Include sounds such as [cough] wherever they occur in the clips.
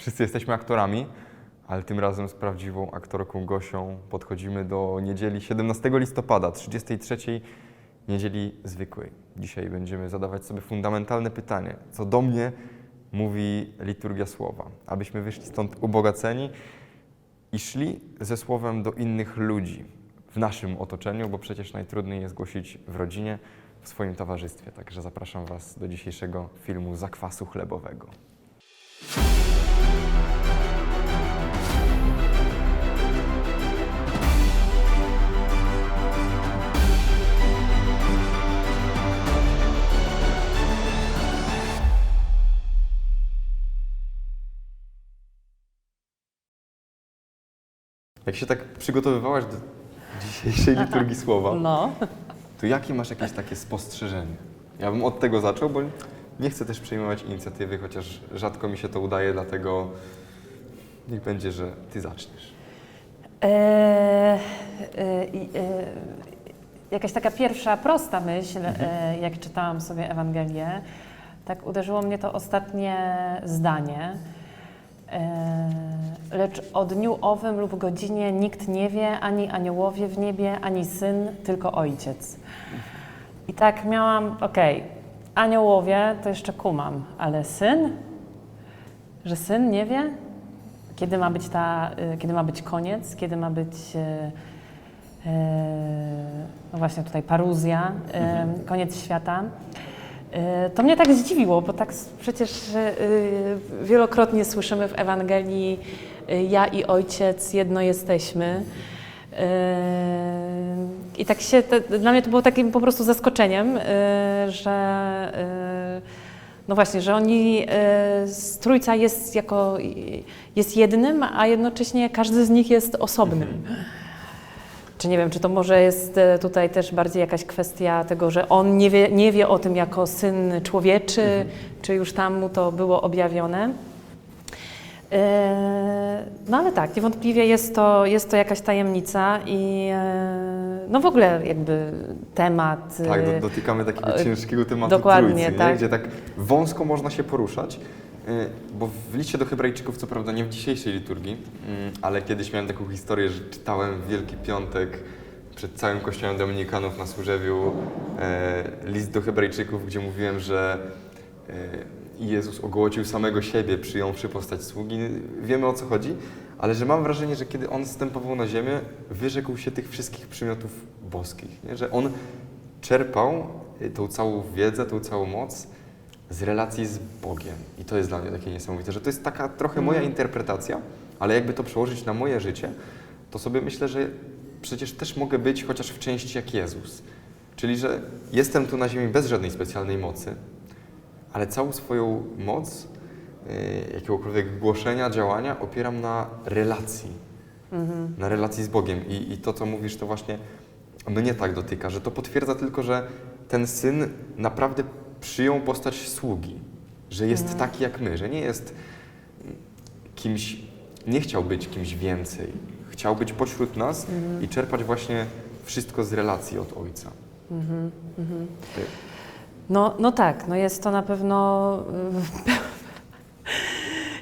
Wszyscy jesteśmy aktorami, ale tym razem z prawdziwą aktorką Gosią podchodzimy do niedzieli 17 listopada, 33 niedzieli zwykłej. Dzisiaj będziemy zadawać sobie fundamentalne pytanie, co do mnie mówi liturgia słowa, abyśmy wyszli stąd ubogaceni i szli ze słowem do innych ludzi w naszym otoczeniu, bo przecież najtrudniej jest głosić w rodzinie, w swoim towarzystwie. Także zapraszam Was do dzisiejszego filmu Zakwasu Chlebowego. Jak się tak przygotowywałaś do dzisiejszej [laughs] liturgii słowa, No. to jakie masz jakieś takie spostrzeżenie? Ja bym od tego zaczął, bo nie chcę też przejmować inicjatywy, chociaż rzadko mi się to udaje, dlatego niech będzie, że ty zaczniesz. E, e, i, e, jakaś taka pierwsza, prosta myśl, e, jak czytałam sobie Ewangelię, tak uderzyło mnie to ostatnie zdanie. E, lecz o dniu owym lub godzinie nikt nie wie, ani aniołowie w niebie, ani syn, tylko ojciec. I tak miałam, okej, aniołowie to jeszcze kumam, ale syn? Że syn nie wie? Kiedy ma być ta, y, kiedy ma być koniec, kiedy ma być y, y, no właśnie tutaj paruzja, y, koniec świata. Y, To mnie tak zdziwiło, bo tak przecież y, wielokrotnie słyszymy w Ewangelii y, ja i ojciec jedno jesteśmy. I tak się, dla mnie to było takim po prostu zaskoczeniem, że no właśnie, że oni, trójca jest jako, jest jednym, a jednocześnie każdy z nich jest osobnym. Czy nie wiem, czy to może jest e, tutaj też bardziej jakaś kwestia tego, że on nie wie, nie wie o tym jako syn człowieczy, czy już tam mu to było objawione. E, No ale tak, niewątpliwie jest to, jest to jakaś tajemnica i e, no w ogóle jakby temat. Tak, do, dotykamy takiego ciężkiego tematu dokładnie, trójcy, tak. gdzie tak wąsko można się poruszać. Y, Bo w liście do Hebrajczyków, co prawda nie w dzisiejszej liturgii, mm, ale kiedyś miałem taką historię, że czytałem w Wielki Piątek przed całym kościołem Dominikanów na Służewiu e, list do Hebrajczyków, gdzie mówiłem, że e, Jezus ogołocił samego siebie, przyjąwszy postać sługi. Wiemy o co chodzi, ale że mam wrażenie, że kiedy On stępował na ziemię, wyrzekł się tych wszystkich przymiotów boskich. Nie? Że On czerpał y, tą całą wiedzę, tą całą moc z relacji z Bogiem. I to jest dla mnie takie niesamowite, że to jest taka trochę moja interpretacja, ale jakby to przełożyć na moje życie, to sobie myślę, że przecież też mogę być chociaż w części jak Jezus. Czyli, że jestem tu na ziemi bez żadnej specjalnej mocy, ale całą swoją moc, y, jakiegokolwiek głoszenia, działania opieram na relacji. Na relacji z Bogiem. I, I to, co mówisz, to właśnie mnie tak dotyka, że to potwierdza tylko, że ten syn naprawdę przyjął postać sługi, że jest taki jak my, że nie jest kimś, nie chciał być kimś więcej. Chciał być pośród nas i czerpać właśnie wszystko z relacji od Ojca. Ty- No, no tak, no jest to na pewno.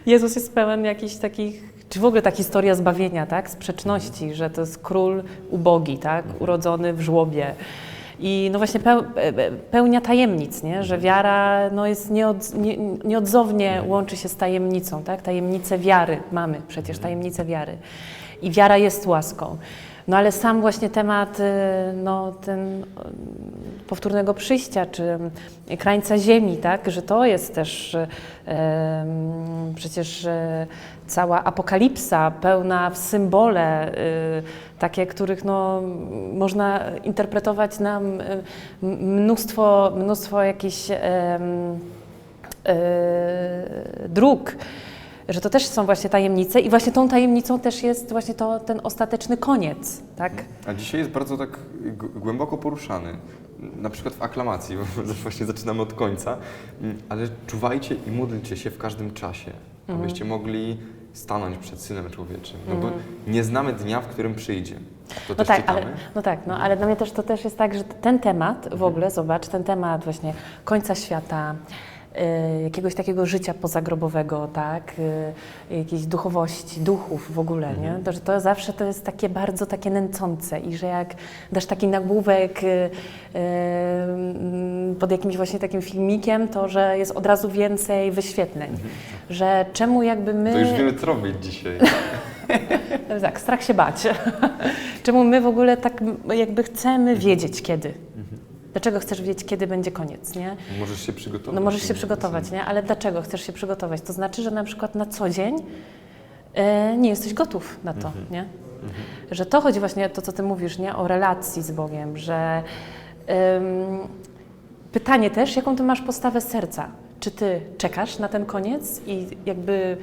Jezus jest pełen jakichś takich, czy w ogóle ta historia zbawienia, tak? Sprzeczności, że to jest król ubogi, tak? Urodzony w żłobie. I no właśnie peł, pe- pełnia tajemnic, nie? że wiara no jest nieod, nie, nieodzownie łączy się z tajemnicą, tak? Tajemnicę wiary mamy, przecież tajemnicę wiary. I wiara jest łaską. No ale sam właśnie temat y, no, ten, y, powtórnego przyjścia, czy y, krańca ziemi, tak, że to jest też y, przecież cała apokalipsa pełna w symbole, y, takie, których no, można interpretować m- mnóstwo, mnóstwo jakichś y, dróg że to też są właśnie tajemnice i właśnie tą tajemnicą też jest właśnie to, ten ostateczny koniec, tak? A dzisiaj jest bardzo tak głęboko poruszany. Na przykład w aklamacji, [laughs] bo właśnie zaczynamy od końca, Mm, ale czuwajcie i módlcie się w każdym czasie, abyście mogli stanąć przed Synem Człowieczym. No bo nie znamy dnia, w którym przyjdzie. To No też tak, ale, no tak, no ale dla mnie też to też jest tak, że ten temat w ogóle, zobacz, ten temat właśnie końca świata, jakiegoś takiego życia pozagrobowego, tak, y, jakiejś duchowości, duchów w ogóle, nie? To, że to zawsze to jest takie bardzo takie nęcące i że jak dasz taki nagłówek mm, pod jakimś właśnie takim filmikiem, to że jest od razu więcej wyświetleń, że czemu jakby my... To już wiemy, co robić dzisiaj. [laughs] Tak, strach się bać. [laughs] Czemu my w ogóle tak jakby chcemy wiedzieć kiedy? Dlaczego chcesz wiedzieć, kiedy będzie koniec, nie? Możesz się przygotować. No możesz się przygotować, nie? Ale dlaczego chcesz się przygotować? To znaczy, że na przykład na co dzień e, nie jesteś gotów na to, nie? Że to chodzi właśnie to, co ty mówisz, nie? O relacji z Bogiem, że pytanie też, jaką ty masz postawę serca? Czy ty czekasz na ten koniec i jakby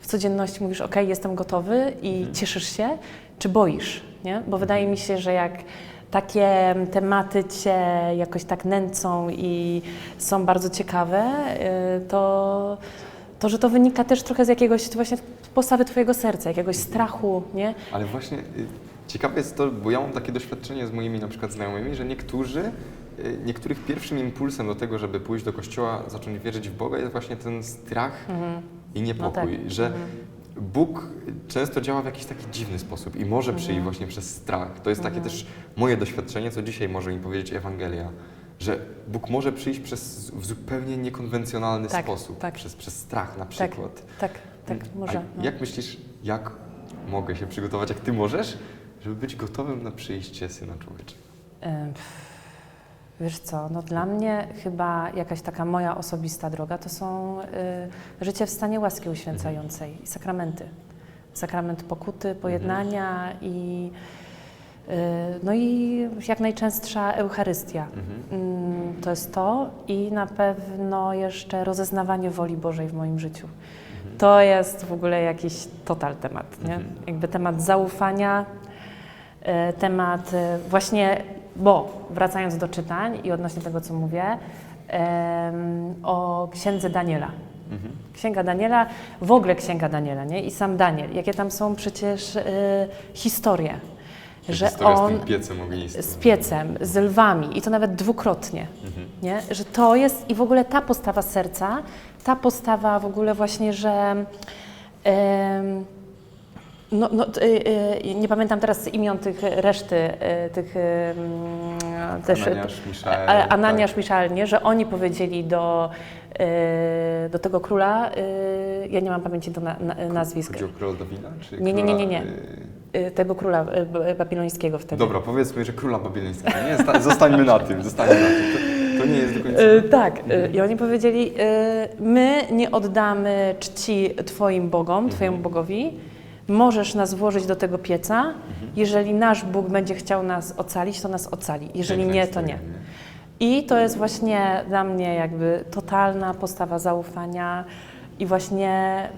w codzienności mówisz, ok, jestem gotowy i cieszysz się, czy boisz, nie? Bo wydaje mi się, że jak takie tematy cię jakoś tak nęcą i są bardzo ciekawe, y, to, to że to wynika też trochę z jakiegoś właśnie postawy twojego serca, jakiegoś strachu, nie? Ale właśnie y, ciekawe jest to, bo ja mam takie doświadczenie z moimi na przykład znajomymi, że niektórzy, y, niektórych pierwszym impulsem do tego, żeby pójść do kościoła, zacząć wierzyć w Boga jest właśnie ten strach i niepokój, tak. że Bóg często działa w jakiś taki dziwny sposób i może przyjść właśnie przez strach. To jest takie też moje doświadczenie, co dzisiaj może mi powiedzieć Ewangelia, że Bóg może przyjść przez, w zupełnie niekonwencjonalny Tak, sposób, tak. Przez, przez strach na Tak, przykład. tak, tak, A może. no. Jak myślisz, jak mogę się przygotować, jak ty możesz, żeby być gotowym na przyjście Syna Człowieczego? Wiesz co, no dla mnie chyba jakaś taka moja osobista droga to są y, życie w stanie łaski uświęcającej i sakramenty. Sakrament pokuty, pojednania i y, no i jak najczęstsza Eucharystia. Mm, To jest to i na pewno jeszcze rozeznawanie woli Bożej w moim życiu. To jest w ogóle jakiś total temat, nie? Jakby temat zaufania, e, temat e, właśnie, bo wracając do czytań i odnośnie tego, co mówię, em, o księdze Daniela. Księga Daniela, w ogóle Księga Daniela, nie? I sam Daniel, jakie tam są przecież e, historie, że on z tym piecem ognistym. z piecem, z lwami i to nawet dwukrotnie, Mhm. nie? że to jest i w ogóle ta postawa serca, ta postawa w ogóle właśnie, że em, no, no, y, y, nie pamiętam teraz imion tych reszty, y, tych em, też Ananiasz, Miszael, ale Ananiasz, tak. Miszael, nie, że oni powiedzieli do, y, do tego króla, y, ja nie mam pamięci do na, na, nazwisk, Chodzi o króla Dawida? Czy Nie, nie, nie, nie, nie. y, tego króla y, b- babilońskiego y, wtedy. Dobra, powiedzmy, że króla babilońskiego. Nie, sta- zostańmy na tym, zostańmy na tym. To, nie jest do końca... E, tak, e, i oni powiedzieli, e, my nie oddamy czci Twoim bogom, Twojemu Bogowi, możesz nas włożyć do tego pieca, jeżeli nasz Bóg będzie chciał nas ocalić, to nas ocali, jeżeli Piękna nie, to historia, nie. I to jest właśnie dla mnie jakby totalna postawa zaufania i właśnie,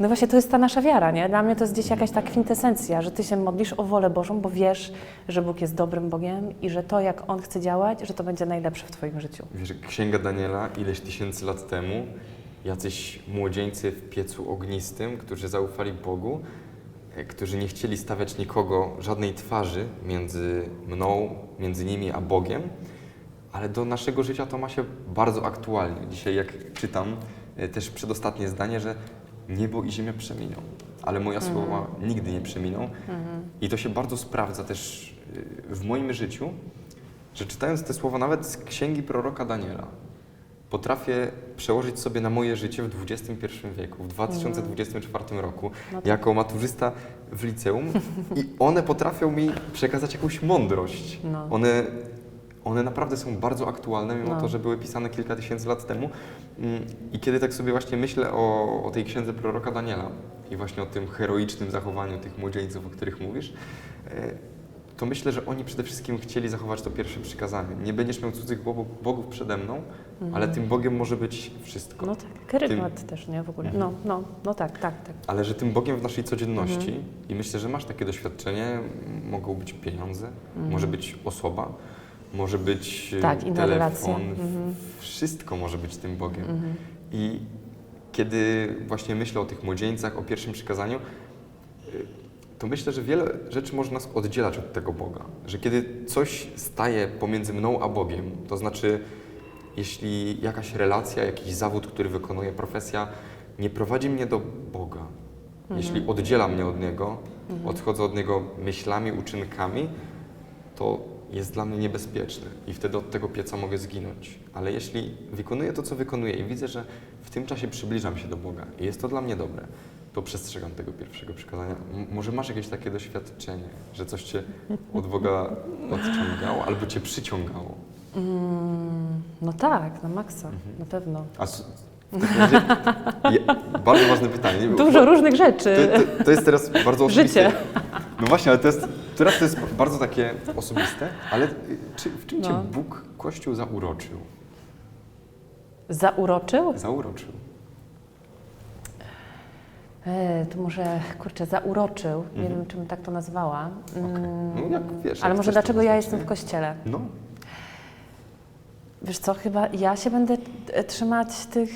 no właśnie to jest ta nasza wiara, nie? Dla mnie to jest gdzieś jakaś ta kwintesencja, że Ty się modlisz o wolę Bożą, bo wiesz, że Bóg jest dobrym Bogiem i że to, jak On chce działać, że to będzie najlepsze w Twoim życiu. Wiesz, Księga Daniela ileś tysięcy lat temu, jacyś młodzieńcy w piecu ognistym, którzy zaufali Bogu, którzy nie chcieli stawiać nikogo, żadnej twarzy między mną, między nimi a Bogiem, ale do naszego życia to ma się bardzo aktualnie. Dzisiaj jak czytam e, też przedostatnie zdanie, że niebo i ziemia przeminą, ale moja słowa nigdy nie przeminą. I to się bardzo sprawdza też e, w moim życiu, że czytając te słowa nawet z księgi proroka Daniela, potrafię przełożyć sobie na moje życie w XXI wieku, w 2024 roku, No tak. jako maturzysta w liceum i one potrafią mi przekazać jakąś mądrość. No. One, one naprawdę są bardzo aktualne, mimo No. to, że były pisane kilka tysięcy lat temu. Mm, I kiedy tak sobie właśnie myślę o, o tej księdze proroka Daniela i właśnie o tym heroicznym zachowaniu tych młodzieńców, o których mówisz, e, to myślę, że oni przede wszystkim chcieli zachować to pierwsze przykazanie. Nie będziesz miał cudzych bogów, bogów przede mną, ale tym Bogiem może być wszystko. No tak, kerygmat też, nie, w ogóle. No, no, no tak, tak, tak. Ale że tym Bogiem w naszej codzienności, Mhm. i myślę, że masz takie doświadczenie, mogą być pieniądze, Mhm. może być osoba, może być e, Tak, telefon, relacje. Mhm. wszystko może być tym Bogiem. Mhm. I kiedy właśnie myślę o tych młodzieńcach, o pierwszym przykazaniu, y, to myślę, że wiele rzeczy może nas oddzielać od tego Boga. Że kiedy coś staje pomiędzy mną a Bogiem, to znaczy jeśli jakaś relacja, jakiś zawód, który wykonuję, profesja nie prowadzi mnie do Boga, jeśli oddziela mnie od Niego, odchodzę od Niego myślami, uczynkami, to jest dla mnie niebezpieczny i wtedy od tego pieca mogę zginąć. Ale jeśli wykonuję to, co wykonuję i widzę, że w tym czasie przybliżam się do Boga i jest to dla mnie dobre, to przestrzegam tego pierwszego przykazania. M- może masz jakieś takie doświadczenie, że coś cię od Boga odciągało albo cię przyciągało? Mm, no tak, na maksa, Mhm. na pewno. A s- bardzo ważne pytanie. nie? [laughs] Bo- Dużo różnych rzeczy. to, to jest teraz bardzo [laughs] osobiste. Życie. No właśnie, ale to jest, teraz to jest bardzo takie osobiste, ale y, czy, w czym cię No. Bóg, Kościół zauroczył? Zauroczył? Zauroczył. E, to może, kurczę, zauroczył. Nie Mhm. wiem, czym tak to nazwała. Okej. Mm, No jak wiesz, Ale jak może chcesz, to dlaczego ja nazwać, jestem nie? w kościele? No, Wiesz co, chyba ja się będę e, trzymać tych,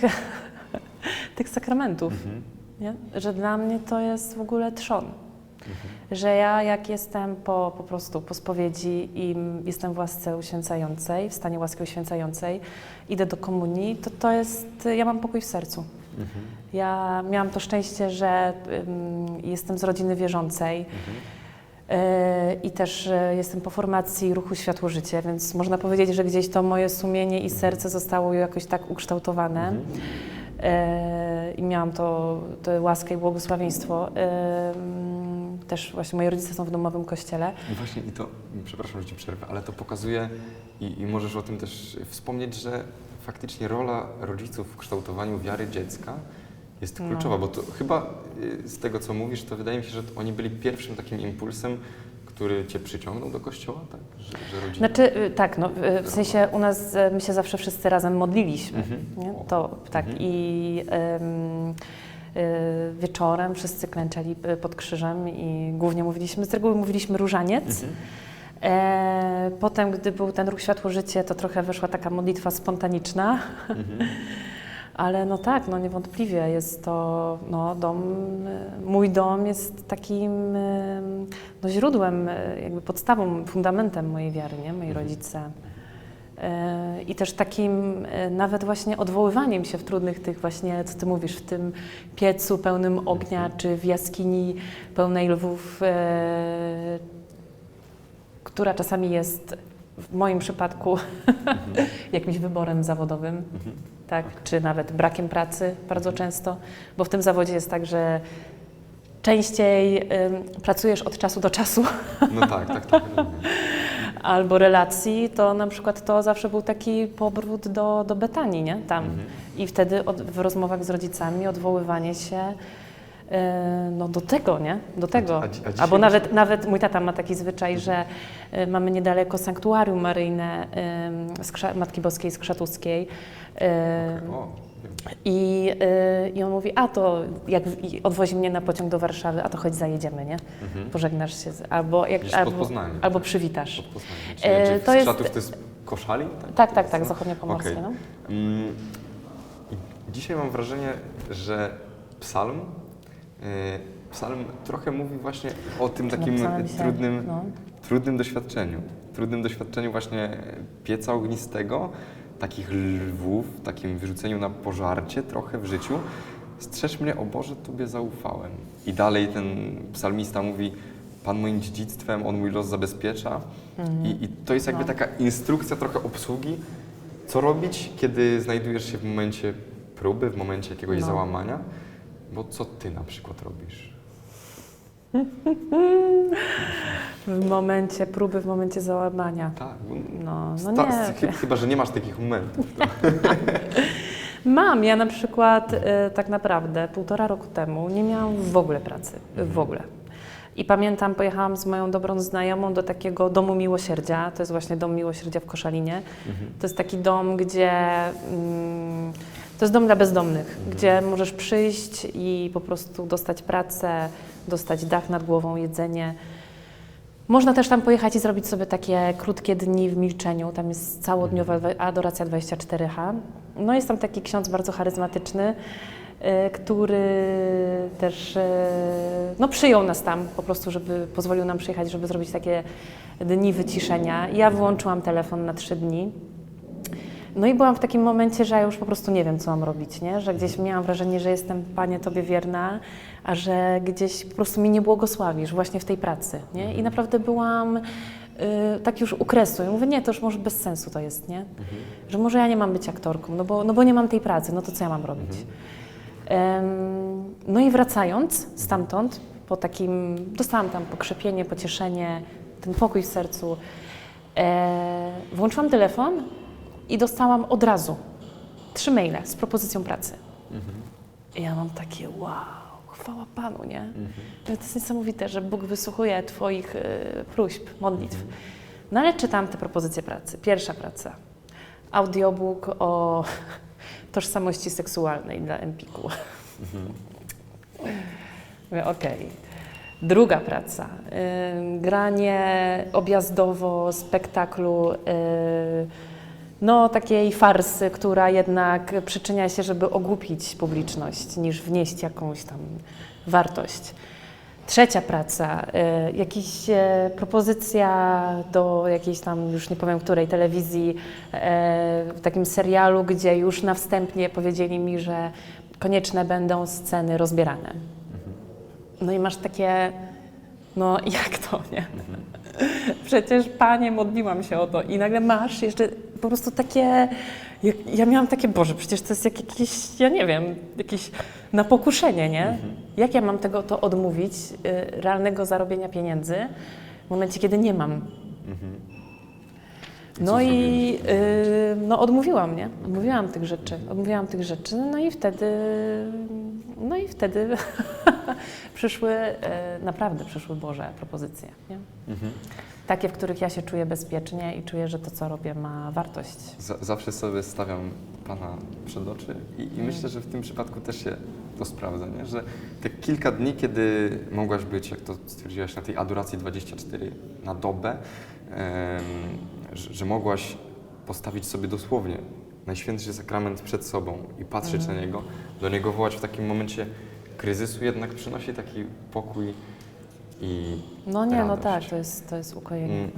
[laughs] tych sakramentów. mhm. Nie? Że dla mnie to jest w ogóle trzon. Mhm. Że ja jak jestem po, po prostu po spowiedzi i jestem w łasce uświęcającej, w stanie łaski uświęcającej, idę do komunii, to to jest, ja mam pokój w sercu. Mhm. Ja miałam to szczęście, że ym, jestem z rodziny wierzącej Mhm. Yy, i też yy, jestem po formacji ruchu Światło Życie, więc można powiedzieć, że gdzieś to moje sumienie i serce zostało jakoś tak ukształtowane. Mhm. E, i miałam to, tę łaskę i błogosławieństwo. E, mm, też właśnie moi rodzice są w domowym kościele. I właśnie i to, przepraszam, że ci przerwę, ale to pokazuje i, i możesz o tym też wspomnieć, że faktycznie rola rodziców w kształtowaniu wiary dziecka jest No. kluczowa, bo to chyba y, z tego, co mówisz, to wydaje mi się, że oni byli pierwszym takim impulsem, który cię przyciągnął do kościoła, tak? Że, że rodzina... Znaczy, y, tak, no, y, w sensie u nas my się zawsze wszyscy razem modliliśmy. Mhm. Nie? To tak Mhm. i wieczorem wszyscy klęczeli pod krzyżem i głównie mówiliśmy, z reguły mówiliśmy różaniec. Mhm. E, potem, gdy był ten ruch Światło Życie, to trochę wyszła taka modlitwa spontaniczna. Mhm. [laughs] Ale no tak, no niewątpliwie jest to no, dom, mój dom jest takim no, źródłem, jakby podstawą, fundamentem mojej wiary, nie? moi Mhm. rodzice. Y, I też takim y, nawet właśnie odwoływaniem się w trudnych tych właśnie, co ty mówisz, w tym piecu pełnym ognia, czy w jaskini pełnej lwów, y, która czasami jest w moim przypadku [laughs] jakimś wyborem zawodowym Mhm. tak, czy nawet brakiem pracy bardzo często, bo w tym zawodzie jest tak, że częściej pracujesz od czasu do czasu No tak, tak, tak. [laughs] albo relacji, to na przykład to zawsze był taki powrót do, do Betanii, nie? Tam. Mhm. I wtedy od, w rozmowach z rodzicami odwoływanie się no, do tego, nie? Do tego. a a Albo nawet, nawet mój tata ma taki zwyczaj, że y, mamy niedaleko sanktuarium maryjne Matki Boskiej z Krzatuskiej. Ym, O, i, I on mówi, a to jak odwozi mnie na pociąg do Warszawy, a to chodź zajedziemy, nie? mhm. Pożegnasz się, z, albo, jak, albo, albo przywitasz. Poznaniem. Czy, E, to jest- to jest koszali? Tak, tak, tak, No. zachodniopomorskie. Okej. No. Mm, Dzisiaj mam wrażenie, że psalm, e, psalm trochę mówi właśnie o tym takim trudnym, no. trudnym doświadczeniu. Trudnym doświadczeniu właśnie pieca ognistego, takich lwów, takim wyrzuceniu na pożarcie trochę w życiu. Strzeż mnie, o Boże, Tobie zaufałem. I dalej ten psalmista mówi, Pan moim dziedzictwem, On mój los zabezpiecza. I, I to jest jakby No. taka instrukcja trochę obsługi, co robić, kiedy znajdujesz się w momencie próby, w momencie jakiegoś No. załamania. Bo co Ty na przykład robisz? [laughs] W momencie próby, w momencie załamania. Tak, No, no nie. chy- chyba, że nie masz takich momentów. [laughs] Mam, ja na przykład e, tak naprawdę półtora roku temu nie miałam w ogóle pracy, w ogóle. I pamiętam, pojechałam z moją dobrą znajomą do takiego domu miłosierdzia, to jest właśnie dom miłosierdzia w Koszalinie. To jest taki dom, gdzie mm, to jest dom dla bezdomnych, gdzie możesz przyjść i po prostu dostać pracę, dostać dach nad głową, jedzenie. Można też tam pojechać i zrobić sobie takie krótkie dni w milczeniu. Tam jest całodniowa dwa- adoracja 24H. No jest tam taki ksiądz bardzo charyzmatyczny, y, który też y, no, przyjął nas tam po prostu, żeby pozwolił nam przyjechać, żeby zrobić takie dni wyciszenia. Ja wyłączyłam telefon na trzy dni. No i byłam w takim momencie, że ja już po prostu nie wiem, co mam robić, nie? Że gdzieś miałam wrażenie, że jestem, Panie, Tobie wierna, a że gdzieś po prostu mi nie błogosławisz właśnie w tej pracy, nie? I naprawdę byłam y, tak już u kresu. I mówię, nie, to już może bez sensu to jest, nie? Że może ja nie mam być aktorką, no bo, no bo nie mam tej pracy, no to co ja mam robić? Em, no i wracając stamtąd, po takim, dostałam tam pokrzepienie, pocieszenie, ten pokój w sercu, e, włączyłam telefon i dostałam od razu trzy maile z propozycją pracy. I ja mam takie wow, chwała Panu, nie? To jest niesamowite, że Bóg wysłuchuje Twoich e, próśb, modlitw. No ale czytam te propozycje pracy. Pierwsza praca. Audiobook o [laughs] tożsamości seksualnej dla Empiku. [laughs] Mówię, okej. Druga praca. Ym, granie objazdowo spektaklu, y, no takiej farsy, która jednak przyczynia się, żeby ogłupić publiczność, niż wnieść jakąś tam wartość. Trzecia praca, y, jakiś y, propozycja do jakiejś tam, już nie powiem której, telewizji, y, w takim serialu, gdzie już na wstępie powiedzieli mi, że konieczne będą sceny rozbierane. No i masz takie, no jak to, nie? Przecież Panie, modliłam się o to i nagle masz jeszcze po prostu takie, ja, ja miałam takie, Boże, przecież to jest jak jakieś, ja nie wiem, jakieś na pokuszenie, nie? Jak ja mam tego to odmówić, y, realnego zarobienia pieniędzy w momencie, kiedy nie mam? Co No i y, no odmówiłam, nie? Odmówiłam tych rzeczy, odmówiłam tych rzeczy, no i wtedy, no i wtedy [laughs] przyszły, y, naprawdę przyszły Boże propozycje? Mhm. Takie, w których ja się czuję bezpiecznie i czuję, że to, co robię, ma wartość. Z- zawsze sobie stawiam Pana przed oczy i, i myślę, że w tym przypadku też się to sprawdza, nie? że te kilka dni, kiedy mogłaś być, jak to stwierdziłaś, na tej adoracji 24 na dobę, em, że, że mogłaś postawić sobie dosłownie Najświętszy Sakrament przed sobą i patrzeć na Niego, do Niego wołać w takim momencie kryzysu jednak przynosi taki pokój i No nie, no radość. tak, to jest, to jest ukojenie Mm.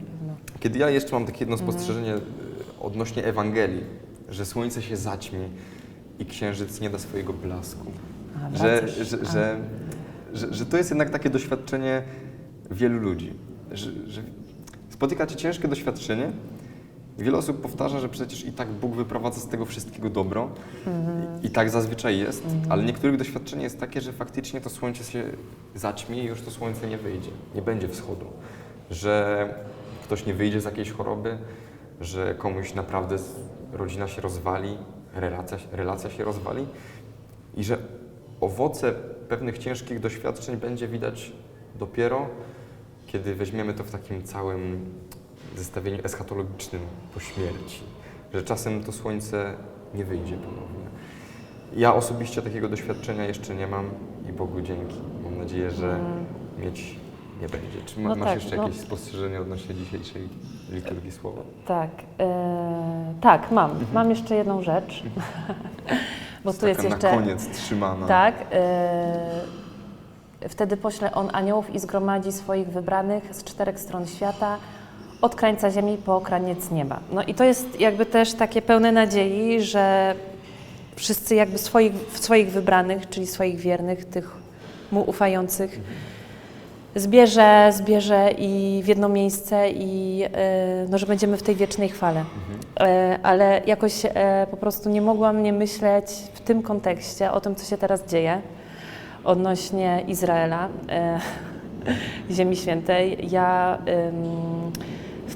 Kiedy ja jeszcze mam takie jedno spostrzeżenie y, odnośnie Ewangelii, że słońce się zaćmi i księżyc nie da swojego blasku. A, Że, wracasz. że, A. że, że, że to jest jednak takie doświadczenie wielu ludzi. Że, że spotykacie ciężkie doświadczenie. Wiele osób powtarza, że przecież i tak Bóg wyprowadza z tego wszystkiego dobro. I, I tak zazwyczaj jest, ale niektórych doświadczenie jest takie, że faktycznie to słońce się zaćmi i już to słońce nie wyjdzie. Nie będzie wschodu. Że ktoś nie wyjdzie z jakiejś choroby, że komuś naprawdę rodzina się rozwali, relacja, relacja się rozwali i że owoce pewnych ciężkich doświadczeń będzie widać dopiero, kiedy weźmiemy to w takim całym zestawieniu eschatologicznym po śmierci. Że czasem to słońce nie wyjdzie ponownie. Ja osobiście takiego doświadczenia jeszcze nie mam i Bogu dzięki. Mam nadzieję, że mieć nie będzie. Czy ma, No masz tak, jeszcze no. jakieś spostrzeżenie odnośnie dzisiejszej liturgii słowa? Tak, e, tak, mam. Mam jeszcze jedną rzecz. [laughs] Bo tu jest jeszcze. na koniec trzymana. Tak. e, wtedy pośle on aniołów i zgromadzi swoich wybranych z czterech stron świata, od krańca ziemi po kraniec nieba. No i to jest jakby też takie pełne nadziei, że wszyscy jakby swoich, swoich wybranych, czyli swoich wiernych, tych mu ufających, zbierze, zbierze i w jedno miejsce i e, no, że będziemy w tej wiecznej chwale. E, Ale jakoś e, po prostu nie mogłam nie myśleć w tym kontekście o tym, co się teraz dzieje odnośnie Izraela, [laughs] Ziemi Świętej. Ja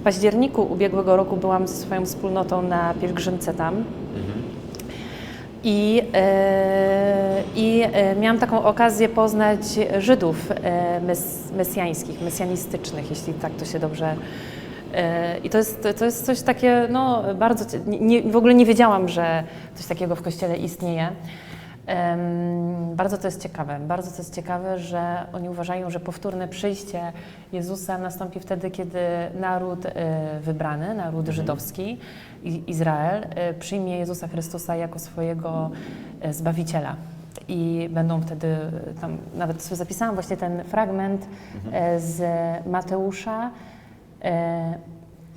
październiku ubiegłego roku byłam ze swoją wspólnotą na pielgrzymce tam. I, e, I e, miałam taką okazję poznać Żydów e, mes, mesjańskich, mesjanistycznych, jeśli tak to się dobrze. I to jest, to jest coś takie, no bardzo, nie, w ogóle nie wiedziałam, że coś takiego w Kościele istnieje. Bardzo to jest ciekawe, bardzo to jest ciekawe, że oni uważają, że powtórne przyjście Jezusa nastąpi wtedy, kiedy naród e, wybrany, naród żydowski, i- Izrael, e, przyjmie Jezusa Chrystusa jako swojego e, Zbawiciela. I będą wtedy, tam nawet sobie zapisałam właśnie ten fragment e, z Mateusza,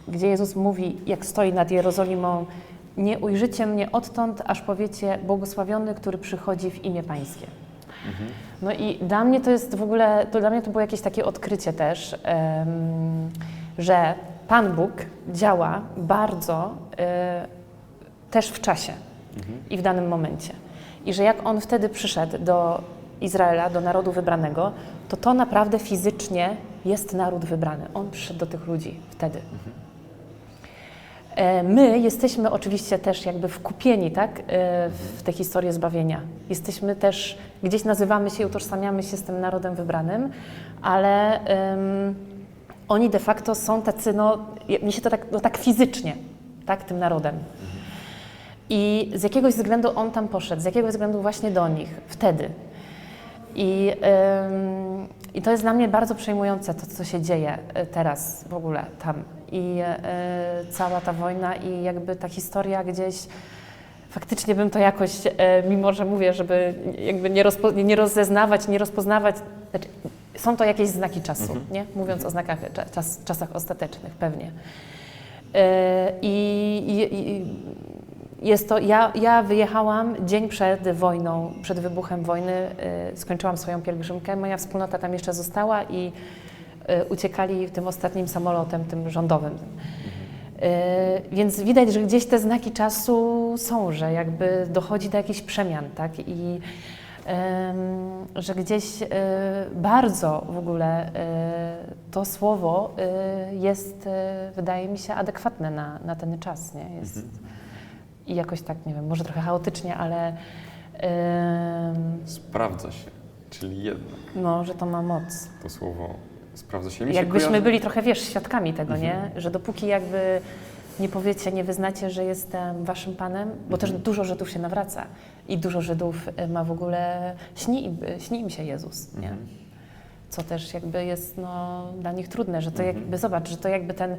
gdzie Jezus mówi, jak stoi nad Jerozolimą, Nie ujrzycie mnie odtąd, aż powiecie błogosławiony, który przychodzi w imię Pańskie. No i dla mnie to jest w ogóle, to dla mnie to było jakieś takie odkrycie też, że Pan Bóg działa bardzo e, też w czasie i w danym momencie. I że jak On wtedy przyszedł do Izraela, do narodu wybranego, to to naprawdę fizycznie jest naród wybrany. On przyszedł do tych ludzi wtedy. E, My jesteśmy oczywiście też jakby wkupieni tak, e, w tę historię zbawienia. Jesteśmy też, gdzieś nazywamy się i utożsamiamy się z tym narodem wybranym, ale em, oni de facto są tacy, no, mi się to tak, no, tak fizycznie, tak, tym narodem. I z jakiegoś względu on tam poszedł, z jakiegoś względu właśnie do nich, wtedy. I, I to jest dla mnie bardzo przejmujące, to co się dzieje y, teraz w ogóle tam. I y, cała ta wojna i jakby ta historia gdzieś, faktycznie bym to jakoś, y, mimo że mówię, żeby jakby nie, rozpo, nie rozeznawać, nie rozpoznawać, znaczy, są to jakieś znaki czasu, nie? Mówiąc o znakach, cza- czas, czasach ostatecznych, pewnie. I, i, i jest to, ja, ja wyjechałam dzień przed wojną, przed wybuchem wojny, skończyłam swoją pielgrzymkę. Moja wspólnota tam jeszcze została i uciekali tym ostatnim samolotem, tym rządowym. Y, więc widać, że gdzieś te znaki czasu są, że jakby dochodzi do jakichś przemian, tak? I że gdzieś y, bardzo w ogóle y, to słowo y, jest, y, wydaje mi się, adekwatne na, na ten czas, nie? Jest, i jakoś tak, nie wiem, może trochę chaotycznie, ale Sprawdza się, czyli jednak no, że to ma moc. to słowo sprawdza się. Mi się Jakbyśmy kojarzy- byli trochę, wiesz, świadkami tego, nie? Mhm. Że dopóki jakby nie powiecie, nie wyznacie, że jestem waszym Panem, bo też Mhm. dużo Żydów się nawraca i dużo Żydów y, ma w ogóle, śni, im- śni im się Jezus, nie? Mhm. Co też jakby jest no, dla nich trudne, że to Mhm. jakby, zobacz, że to jakby ten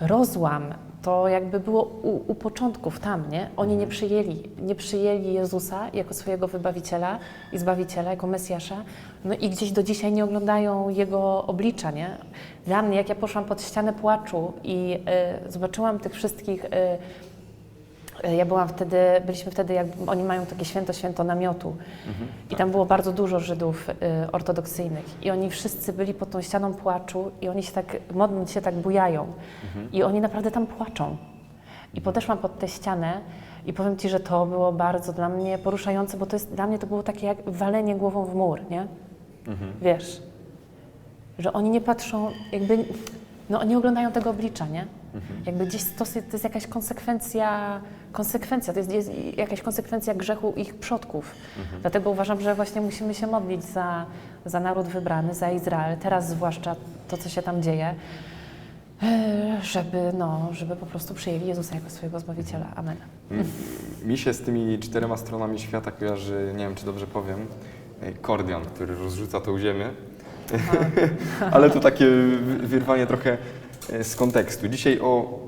rozłam, to jakby było u, u początków tam, nie? Oni Mhm. nie przyjęli, nie przyjęli Jezusa jako swojego wybawiciela i zbawiciela, jako Mesjasza, no i gdzieś do dzisiaj nie oglądają Jego oblicza, nie? Dla mnie, jak ja poszłam pod ścianę płaczu i y, zobaczyłam tych wszystkich, y, ja byłam wtedy, byliśmy wtedy, jak oni mają takie święto, święto namiotu Mhm. i tam było bardzo dużo Żydów y, ortodoksyjnych i oni wszyscy byli pod tą ścianą płaczu i oni się tak, modląc się tak bujają i oni naprawdę tam płaczą. I podeszłam pod tę ścianę i powiem Ci, że to było bardzo dla mnie poruszające, bo to jest, dla mnie to było takie jak walenie głową w mur, nie? Mhm. Wiesz, że oni nie patrzą, jakby, no oni oglądają tego oblicza, nie? Mhm. Jakby gdzieś to, to jest jakaś konsekwencja, konsekwencja, to jest, jest jakaś konsekwencja grzechu ich przodków. Mhm. Dlatego uważam, że właśnie musimy się modlić za, za naród wybrany, za Izrael, teraz zwłaszcza to, co się tam dzieje, e, żeby, no, żeby po prostu przyjęli Jezusa jako swojego Zbawiciela. Amen. M- Mi się z tymi czterema stronami świata kojarzy, nie wiem czy dobrze powiem, e, Kordian, który rozrzuca tą ziemię. [laughs] Ale to takie wy- wyrwanie trochę e, z kontekstu. Dzisiaj o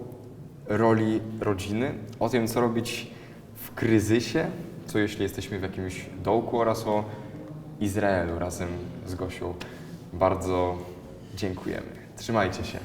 roli rodziny, o tym, co robić w kryzysie, co jeśli jesteśmy w jakimś dołku oraz o Izraelu razem z Gosią. Bardzo dziękujemy. Trzymajcie się.